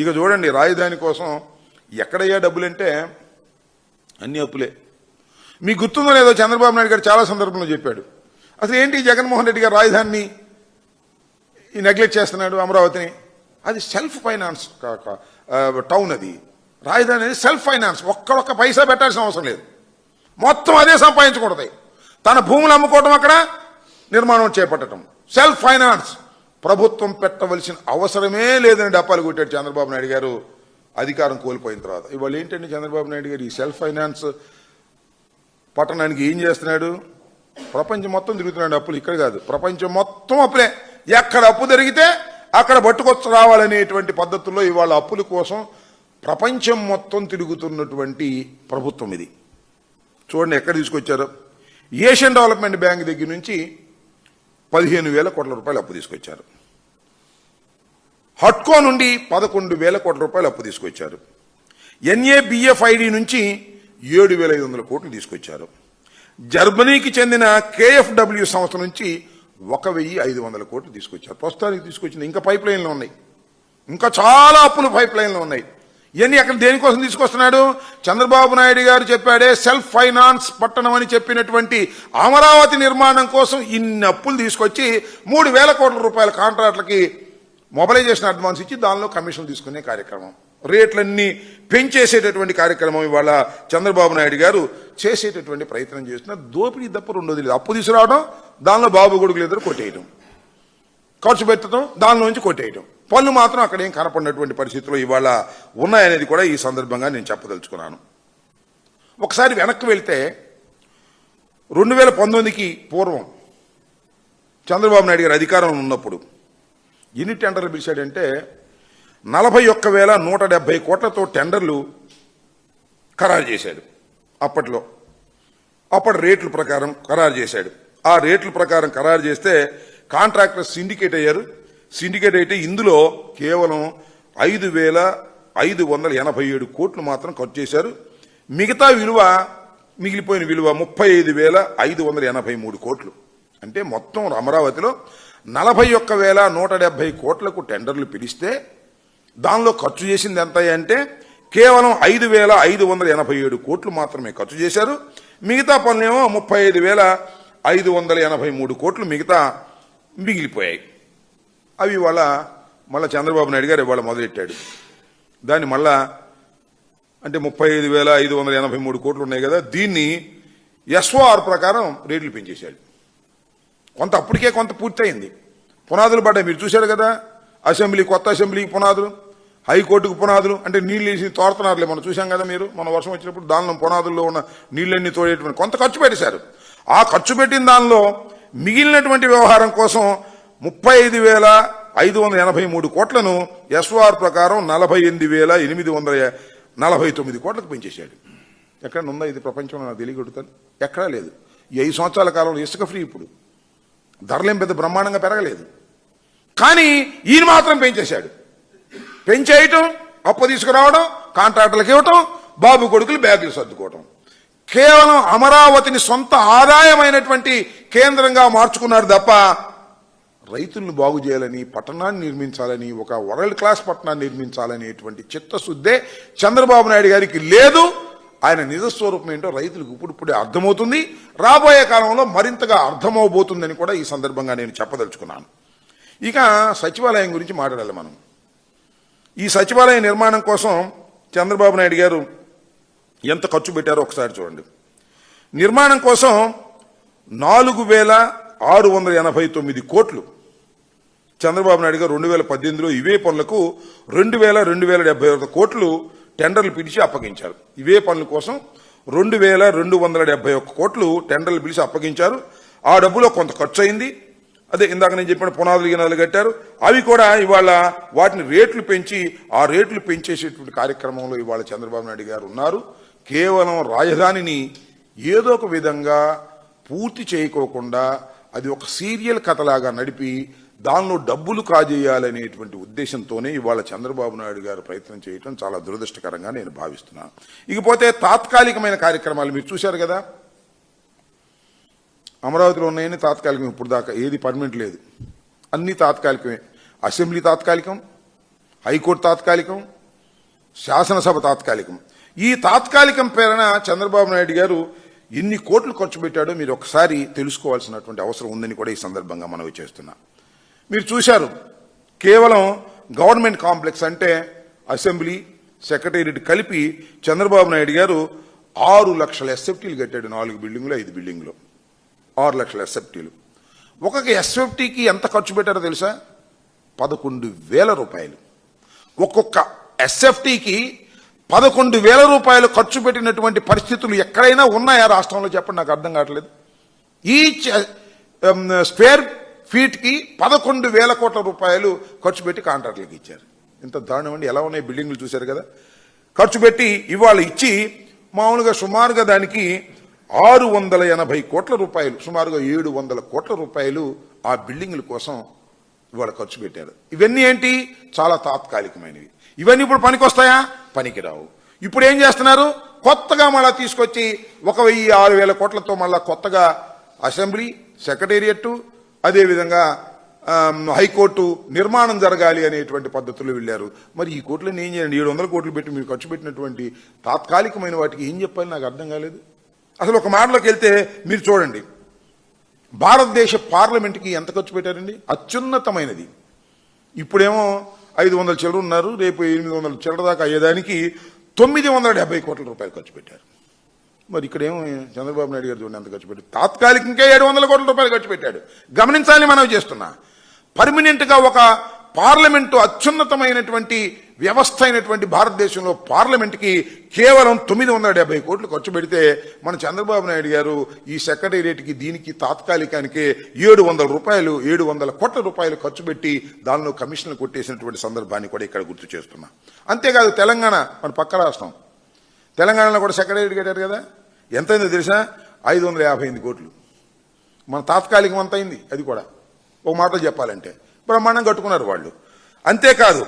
ఇక చూడండి రాజధాని కోసం ఎక్కడయ్యా డబ్బులంటే అన్ని అప్పులే. మీకు గుర్తుందో లేదో చంద్రబాబు నాయుడు గారు చాలా సందర్భంలో చెప్పాడు. అసలు ఏంటి జగన్మోహన్ రెడ్డి గారు రాజధానిని ఈ నెగ్లెక్ట్ చేస్తున్నాడు అమరావతిని? అది సెల్ఫ్ ఫైనాన్స్ టౌన్ అది. రాజధాని అనేది సెల్ఫ్ ఫైనాన్స్ ఒక్కడొక్క పైసా పెట్టాల్సిన అవసరం లేదు. మొత్తం అదే సంపాదించకూడదు. తన భూములు అమ్ముకోవటం అక్కడ నిర్మాణం చేపట్టడం సెల్ఫ్ ఫైనాన్స్ ప్రభుత్వం పెట్టవలసిన అవసరమే లేదని డప్పాలు కొట్టాడు చంద్రబాబు నాయుడు గారు. అధికారం కోల్పోయిన తర్వాత. ఇవాళ ఏంటండి చంద్రబాబు నాయుడు గారు ఈ సెల్ఫ్ ఫైనాన్స్ పట్టణానికి ఏం చేస్తున్నాడు? ప్రపంచం మొత్తం తిరుగుతున్నాడు అప్పులు. ఇక్కడ కాదు. ప్రపంచం మొత్తం అప్పులే. ఎక్కడ అప్పు జరిగితే అక్కడ పట్టుకొచ్చి రావాలనేటువంటి పద్ధతుల్లో ఇవాళ అప్పుల కోసం ప్రపంచం మొత్తం తిరుగుతున్నటువంటి ప్రభుత్వం ఇది. చూడండి ఎక్కడ తీసుకొచ్చారు? ఏషియన్ డెవలప్మెంట్ బ్యాంక్ దగ్గర నుంచి పదిహేను వేల కోట్ల రూపాయలు అప్పు తీసుకొచ్చారు. హట్కో నుండి పదకొండు వేల కోట్ల రూపాయలు అప్పు తీసుకొచ్చారు. ఎన్ఏబిఎఫ్ఐడి నుంచి ఏడు వేల ఐదు వందల కోట్లు తీసుకొచ్చారు. జర్మనీకి చెందిన కేఎఫ్డబ్ల్యూ సంస్థ నుంచి ఒక వెయ్యి ఐదు వందల కోట్లు తీసుకొచ్చారు. ప్రస్తుతానికి తీసుకొచ్చిన ఇంకా పైప్ లైన్లు ఉన్నాయి. ఇంకా చాలా అప్పులు పైప్ లైన్లు ఉన్నాయి. ఇవన్నీ అక్కడ దేనికోసం తీసుకొస్తున్నాడు? చంద్రబాబు నాయుడు గారు చెప్పాడే సెల్ఫ్ ఫైనాన్స్ పట్టణం అని చెప్పినటువంటి అమరావతి నిర్మాణం కోసం ఇన్ని అప్పులు తీసుకొచ్చి మూడు వేల కోట్ల రూపాయల కాంట్రాక్ట్లకి మొబలైజేషన్ అడ్వాన్స్ ఇచ్చి దానిలో కమిషన్ తీసుకునే కార్యక్రమం. రేట్లన్నీ పెంచేసేటటువంటి కార్యక్రమం ఇవాళ చంద్రబాబు నాయుడు గారు చేసేటటువంటి ప్రయత్నం చేస్తున్నారు దోపిడీ తప్ప రెండోది లేదు అప్పు తీసుకురావడం దానిలో బాబు కొడుకులు ఇద్దరు కొట్టేయడం. ఖర్చు పెట్టడం దానిలోంచి కొట్టేయడం. పనులు మాత్రం అక్కడ ఏం కనపడినటువంటి పరిస్థితుల్లో ఇవాళ ఉన్నాయనేది కూడా ఈ సందర్భంగా నేను చెప్పదలుచుకున్నాను. ఒకసారి వెనక్కి వెళ్తే రెండు వేల పంతొమ్మిదికి పూర్వం చంద్రబాబు నాయుడు గారు అధికారంలో ఉన్నప్పుడు ఎన్ని టెండర్లు పిలిచాడంటే నలభై ఒక్క వేల నూట డెబ్బై కోట్లతో టెండర్లు ఖరారు చేశాడు అప్పట్లో. అప్పటి రేట్ల ప్రకారం ఖరారు చేశాడు. ఆ రేట్ల ప్రకారం ఖరారు చేస్తే కాంట్రాక్టర్ సిండికేట్ అయ్యారు. సిండికేట్ అయితే ఇందులో కేవలం ఐదు వేల ఐదు వందల ఎనభై ఏడు కోట్లు మాత్రం ఖర్చు చేశారు. మిగతా విలువ మిగిలిపోయిన విలువ ముప్పై ఐదు వేల ఐదు వందల ఎనభై మూడు కోట్లు. అంటే మొత్తం అమరావతిలో నలభై ఒక్క వేల నూట డెబ్బై కోట్లకు టెండర్లు పిలిస్తే దానిలో ఖర్చు చేసింది ఎంత అంటే కేవలం ఐదు వేల ఐదు వందల ఎనభై ఏడు కోట్లు మాత్రమే ఖర్చు చేశారు. మిగతా పనులేమో ముప్పై ఐదు వేల ఐదు వందల ఎనభై మూడు కోట్లు మిగతా మిగిలిపోయాయి. అవి ఇవాళ మళ్ళా చంద్రబాబు నాయుడు గారు ఇవాళ మొదలెట్టాడు. దాన్ని మళ్ళా అంటే ముప్పై ఐదు వేల ఐదు వందల ఎనభై మూడు కోట్లు ఉన్నాయి కదా దీన్ని ఎస్ఓఆర్ ప్రకారం రేట్లు పెంచేశాడు. కొంత అప్పటికే కొంత పూర్తయింది. పునాదులు పడ్డాయి. మీరు చూశారు కదా? అసెంబ్లీ కొత్త అసెంబ్లీకి పునాదులు హైకోర్టుకు పునాదులు అంటే నీళ్ళు వేసి తోడుతున్నారులే. మనం చూశాం కదా మీరు? మన వర్షం వచ్చినప్పుడు దానిలో పునాదుల్లో ఉన్న నీళ్ళన్నీ తోడేటువంటి కొంత ఖర్చు పెట్టేశారు. ఆ ఖర్చు పెట్టిన దానిలో మిగిలినటువంటి వ్యవహారం కోసం ముప్పై ఐదు వేల ఐదు వందల ఎనభై మూడు కోట్లను ఎస్ఓఆర్ ప్రకారం నలభై ఎనిమిది వేల ఎనిమిది వందల నలభై తొమ్మిది కోట్లకు పెంచేశాడు. ఎక్కడ ఉందా ఇది ప్రపంచంలో నాకు తెలియగొడుతాను? ఎక్కడా లేదు. ఈ ఐదు సంవత్సరాల కాలంలో ఇసుక ఫ్రీ ఇప్పుడు. ధరలేం పెద్ద బ్రహ్మాండంగా పెరగలేదు. కానీ ఈయన మాత్రం పెంచేశాడు. పెంచేయటం అప్పు తీసుకురావడం కాంట్రాక్టర్లకు ఇవ్వటం బాబు కొడుకులు బ్యాగులు సర్దుకోవటం. కేవలం అమరావతిని సొంత ఆదాయమైనటువంటి కేంద్రంగా మార్చుకున్నారు తప్ప రైతులను బాగు చేయాలని పట్టణాన్ని నిర్మించాలని ఒక వరల్డ్ క్లాస్ పట్టణాన్ని నిర్మించాలనేటువంటి చిత్తశుద్ధే చంద్రబాబు నాయుడు గారికి లేదు. ఆయన నిజస్వరూపం ఏంటో రైతులకు ఇప్పుడిప్పుడే అర్థమవుతుంది. రాబోయే కాలంలో మరింతగా అర్థమవబోతుందని కూడా ఈ సందర్భంగా నేను చెప్పదలుచుకున్నాను. ఇక సచివాలయం గురించి మాట్లాడాలి మనం. ఈ సచివాలయ నిర్మాణం కోసం చంద్రబాబు నాయుడు గారు ఎంత ఖర్చు పెట్టారో ఒకసారి చూడండి. నిర్మాణం కోసం నాలుగు వేల ఆరు వందల ఎనభై తొమ్మిది కోట్లు చంద్రబాబు నాయుడు గారు రెండు వేల పద్దెనిమిదిలో ఇవే పనులకు రెండు వేల రెండు వేల డెబ్బై ఒక కోట్లు టెండర్లు పిలిచి అప్పగించారు. ఇవే పనుల కోసం రెండు వేల రెండు వందల డెబ్బై ఒక్క కోట్లు టెండర్లు పిలిచి అప్పగించారు. ఆ డబ్బులో కొంత ఖర్చు అయింది. అదే ఇందాక నేను చెప్పిన పునాదులు గినాలు కట్టారు. అవి కూడా ఇవాళ వాటిని రేట్లు పెంచి ఆ రేట్లు పెంచేసేటువంటి కార్యక్రమంలో ఇవాళ చంద్రబాబు నాయుడు గారు ఉన్నారు. కేవలం రాజధానిని ఏదో ఒక విధంగా పూర్తి చేయకోకుండా అది ఒక సీరియల్ కథలాగా నడిపి దానిలో డబ్బులు కాజేయాలనేటువంటి ఉద్దేశంతోనే ఇవాళ చంద్రబాబు నాయుడు గారు ప్రయత్నం చేయటం చాలా దురదృష్టకరంగా నేను భావిస్తున్నాను ఇకపోతే తాత్కాలికమైన కార్యక్రమాలు మీరు చూశారు కదా? అమరావతిలో ఉన్నాయని తాత్కాలికం ఇప్పుడు దాకా ఏది పర్మనెంట్ లేదు. అన్ని తాత్కాలికమే. అసెంబ్లీ తాత్కాలికం హైకోర్టు తాత్కాలికం శాసనసభ తాత్కాలికం. ఈ తాత్కాలికం ప్రేరణ చంద్రబాబు నాయుడు గారు ఎన్ని కోట్లు ఖర్చు పెట్టాడో మీరు ఒకసారి తెలుసుకోవాల్సినటువంటి అవసరం ఉందని కూడా ఈ సందర్భంగా మనవి చేస్తున్నాం. మీరు చూశారు. కేవలం గవర్నమెంట్ కాంప్లెక్స్ అంటే అసెంబ్లీ సెక్రటేరియట్ కలిపి చంద్రబాబు నాయుడు గారు ఆరు లక్షల ఎస్ఎఫ్టీలు కట్టాడు నాలుగు బిల్డింగులు ఐదు బిల్డింగులు. ఆరు లక్షల ఎస్ఎఫ్టీలు. ఒక్కొక్క ఎస్ఎఫ్టీకి ఎంత ఖర్చు పెట్టారో తెలుసా? పదకొండు వేల రూపాయలు. ఒక్కొక్క ఎస్ఎఫ్టీకి పదకొండు వేల రూపాయలు ఖర్చు పెట్టినటువంటి పరిస్థితులు ఎక్కడైనా ఉన్నాయా రాష్ట్రంలో? చెప్పండి నాకు అర్థం కావట్లేదు. ఈచ్ స్క్వేర్ ఫీట్కి పదకొండు వేల కోట్ల రూపాయలు ఖర్చు పెట్టి కాంట్రాక్టులకు ఇచ్చారు. ఇంత దారుణం అండి. ఎలా ఉన్నాయి బిల్డింగ్లు చూశారు కదా? ఖర్చు పెట్టి ఇవాళ ఇచ్చి మామూలుగా సుమారుగా దానికి ఆరు వందల ఎనభై కోట్ల రూపాయలు సుమారుగా ఏడు వందల కోట్ల రూపాయలు ఆ బిల్డింగ్ల కోసం ఇవాళ ఖర్చు పెట్టారు. ఇవన్నీ ఏంటి? చాలా తాత్కాలికమైనవి. ఇవన్నీ ఇప్పుడు పనికొస్తాయా? పనికిరావు. ఇప్పుడు ఏం చేస్తున్నారు? కొత్తగా మళ్ళా తీసుకొచ్చి ఒక వెయ్యి ఆరు వేల కోట్లతో మళ్ళా కొత్తగా అసెంబ్లీ సెక్రటేరియట్టు అదేవిధంగా హైకోర్టు నిర్మాణం జరగాలి అనేటువంటి పద్ధతులు వెళ్ళారు. మరి ఈ కోట్లను ఏం చేయండి ఏడు వందల కోట్లు పెట్టి మీరు ఖర్చు పెట్టినటువంటి తాత్కాలికమైన వాటికి ఏం చెప్పాలి? నాకు అర్థం కాలేదు. అసలు ఒక మాటలోకి వెళ్తే మీరు చూడండి. భారతదేశ పార్లమెంట్కి ఎంత ఖర్చు పెట్టారండి? అత్యున్నతమైనది. ఇప్పుడేమో ఐదు వందల చిల్లర ఉన్నారు రేపు ఎనిమిది వందల చిల్లర దాకా అయ్యేదానికి తొమ్మిది వందల డెబ్బై కోట్ల రూపాయలు ఖర్చు పెట్టారు. మరి ఇక్కడేమో చంద్రబాబు నాయుడు గారు చూడండి ఎంత ఖర్చు పెట్టారు తాత్కాలికంగా ఏడు వందల కోట్ల రూపాయలు ఖర్చు పెట్టాడు. గమనించాలని మనం చేస్తున్నా. పర్మనెంట్గా ఒక పార్లమెంటు అత్యున్నతమైనటువంటి వ్యవస్థ అయినటువంటి భారతదేశంలో పార్లమెంట్కి కేవలం తొమ్మిది వందల డెబ్బై కోట్లు ఖర్చు పెడితే మన చంద్రబాబు నాయుడు గారు ఈ సెక్రటేరియట్కి దీనికి తాత్కాలికానికి ఏడు వందల రూపాయలు ఏడు వందల కోట్ల రూపాయలు ఖర్చు పెట్టి దానిలో కమిషన్లు కొట్టేసినటువంటి సందర్భాన్ని కూడా ఇక్కడ గుర్తు చేస్తున్నా. అంతేకాదు తెలంగాణ మన పక్క రాష్ట్రం. తెలంగాణలో కూడా సెక్రటరీ కట్టారు కదా? ఎంతైందో తెలుసా? ఐదు వందల యాభై ఎనిమిది కోట్లు. మన తాత్కాలికం అంత అయింది అది కూడా. ఒక మాటలో చెప్పాలంటే. బ్రహ్మాండం కట్టుకున్నారు వాళ్ళు. అంతేకాదు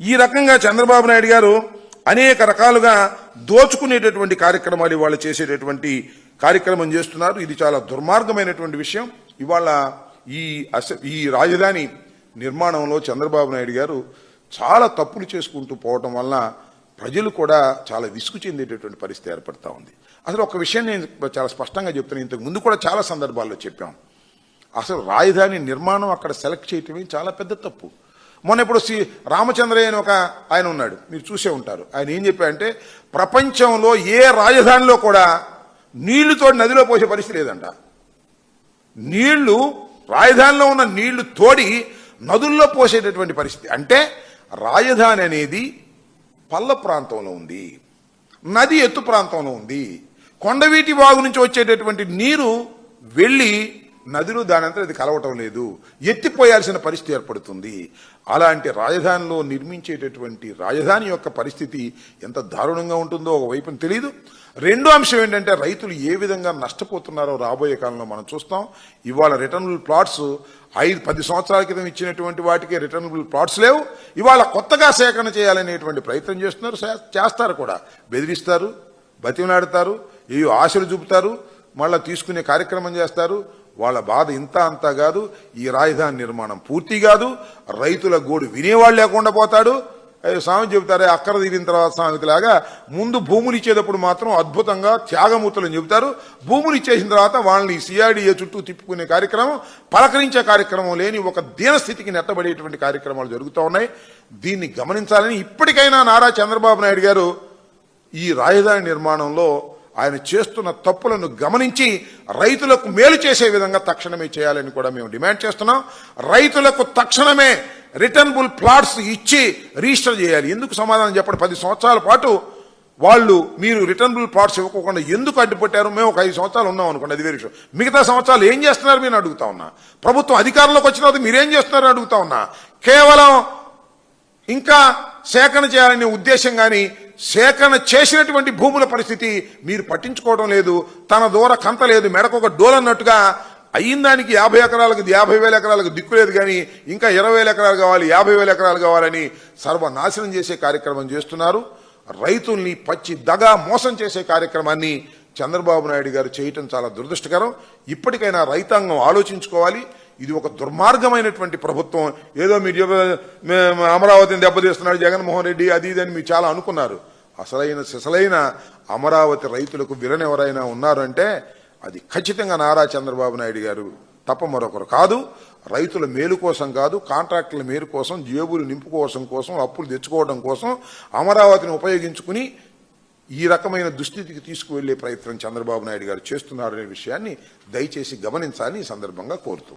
ఈ రకంగా చంద్రబాబు నాయుడు గారు అనేక రకాలుగా దోచుకునేటటువంటి కార్యక్రమాలు ఇవాళ చేసేటటువంటి కార్యక్రమం చేస్తున్నారు. ఇది చాలా దుర్మార్గమైనటువంటి విషయం. ఇవాళ ఈ అస ఈ రాజధాని నిర్మాణంలో చంద్రబాబు నాయుడు గారు చాలా తప్పులు చేసుకుంటూ పోవటం వలన ప్రజలు కూడా చాలా విసుగు చెందేటటువంటి పరిస్థితి ఏర్పడతా ఉంది. అసలు ఒక విషయం నేను చాలా స్పష్టంగా చెప్తున్నాను ఇంతకు ముందు కూడా చాలా సందర్భాల్లో చెప్పాం. అసలు రాజధాని నిర్మాణం అక్కడ సెలెక్ట్ చేయటమే చాలా పెద్ద తప్పు. మొన్న ఇప్పుడు శ్రీ రామచంద్రయ్య అని ఒక ఆయన ఉన్నాడు. మీరు చూసే ఉంటారు. ఆయన ఏం చెప్పారంటే ప్రపంచంలో ఏ రాజధానిలో కూడా నీళ్ళుతో నదిలో పోసే పరిస్థితి లేదంట. నీళ్ళు రాజధానిలో ఉన్న నీళ్ళు తోడి నదుల్లో పోసేటటువంటి పరిస్థితి. అంటే రాజధాని అనేది పల్ల ప్రాంతంలో ఉంది నది ఎత్తు ప్రాంతంలో ఉంది. కొండవీటి వాగు నుంచి వచ్చేటటువంటి నీరు వెళ్ళి నదిలో దానంతా అది కలవటం లేదు. ఎత్తిపోయాల్సిన పరిస్థితి ఏర్పడుతుంది. అలాంటి రాజధానిలో నిర్మించేటటువంటి రాజధాని యొక్క పరిస్థితి ఎంత దారుణంగా ఉంటుందో ఒకవైపున తెలియదు రెండో అంశం ఏంటంటే రైతులు ఏ విధంగా నష్టపోతున్నారో రాబోయే కాలంలో మనం చూస్తాం. ఇవాళ రిటర్నబుల్ ప్లాట్స్ ఐదు పది సంవత్సరాల క్రితం ఇచ్చినటువంటి వాటికి రిటర్నబుల్ ప్లాట్స్ లేవు. ఇవాళ కొత్తగా సేకరణ చేయాలనేటువంటి ప్రయత్నం చేస్తున్నారు చేస్తారు కూడా. బెదిరిస్తారు బతిమలాడతారు ఏ ఆశలు చూపుతారు మళ్ళీ తీసుకునే కార్యక్రమం చేస్తారు. వాళ్ళ బాధ ఇంత అంతా కాదు. ఈ రాజధాని నిర్మాణం పూర్తి కాదు. రైతుల గోడు వినేవాళ్ళు లేకుండా పోతాడు. స్వామి చెబుతారే అక్కర తీరిన తర్వాత సామెతలాగా ముందు భూములు ఇచ్చేటప్పుడు మాత్రం అద్భుతంగా త్యాగమూర్తులని చెబుతారు. భూములు ఇచ్చేసిన తర్వాత వాళ్ళని సిఆర్డీఏ చుట్టూ తిప్పుకునే కార్యక్రమం పలకరించే కార్యక్రమం లేని ఒక దీనస్థితికి నెట్టబడేటువంటి కార్యక్రమాలు జరుగుతూ ఉన్నాయి. దీన్ని గమనించాలని ఇప్పటికైనా నారా చంద్రబాబు నాయుడు గారు ఈ రాజధాని నిర్మాణంలో ఆయన చేస్తున్న తప్పులను గమనించి రైతులకు మేలు చేసే విధంగా తక్షణమే చేయాలని కూడా మేము డిమాండ్ చేస్తున్నాం. రైతులకు తక్షణమే రిటర్నబుల్ ప్లాట్స్ ఇచ్చి రిజిస్టర్ చేయాలి. ఎందుకు సమాధానం చెప్పండి? పది సంవత్సరాల పాటు వాళ్ళు మీరు రిటర్నబుల్ ప్లాట్స్ ఇవ్వకుండా ఎందుకు అడ్డుపట్టారు? మేము ఒక ఐదు సంవత్సరాలు ఉన్నాం అనుకోండి అది వేరే విషయం. మిగతా సంవత్సరాలు ఏం చేస్తున్నారు మీరు అడుగుతా ఉన్నా. ప్రభుత్వం అధికారంలోకి వచ్చిన తర్వాత మీరేం చేస్తున్నారు అడుగుతా ఉన్నా. కేవలం ఇంకా సేకరణ చేయాలనే ఉద్దేశం కానీ సేకరణ చేసినటువంటి భూముల పరిస్థితి మీరు పట్టించుకోవడం లేదు. తన దూర కంత లేదు. మెడకు ఒక డోలన్నట్టుగా అయిన దానికి యాభై ఎకరాలకు యాభై వేల ఎకరాలకు దిక్కు లేదు కానీ ఇంకా ఇరవై వేల ఎకరాలు కావాలి యాభై వేల ఎకరాలు కావాలని సర్వనాశనం చేసే కార్యక్రమం చేస్తున్నారు. రైతుల్ని పచ్చి దగా మోసం చేసే కార్యక్రమాన్ని చంద్రబాబు నాయుడు గారు చేయటం చాలా దురదృష్టకరం. ఇప్పటికైనా రైతాంగం ఆలోచించుకోవాలి. ఇది ఒక దుర్మార్గమైనటువంటి ప్రభుత్వం. ఏదో మీరు అమరావతిని దెబ్బతీస్తున్నాడు జగన్మోహన్ రెడ్డి అది ఇది అని మీరు చాలా అనుకున్నారు. అసలైన సిసలైన అమరావతి రైతులకు విలన్ ఎవరైనా ఉన్నారంటే అది ఖచ్చితంగా నారా చంద్రబాబు నాయుడు గారు తప్ప మరొకరు కాదు. రైతుల మేలు కోసం కాదు కాంట్రాక్టుల మేలు కోసం జేబులు నింపుకోవడం కోసం అప్పులు తెచ్చుకోవడం కోసం అమరావతిని ఉపయోగించుకుని ఈ రకమైన దుస్థితికి తీసుకువెళ్ళే ప్రయత్నం చంద్రబాబు నాయుడు గారు చేస్తున్నారనే విషయాన్ని దయచేసి గమనించాలని ఈ సందర్భంగా కోరుతూ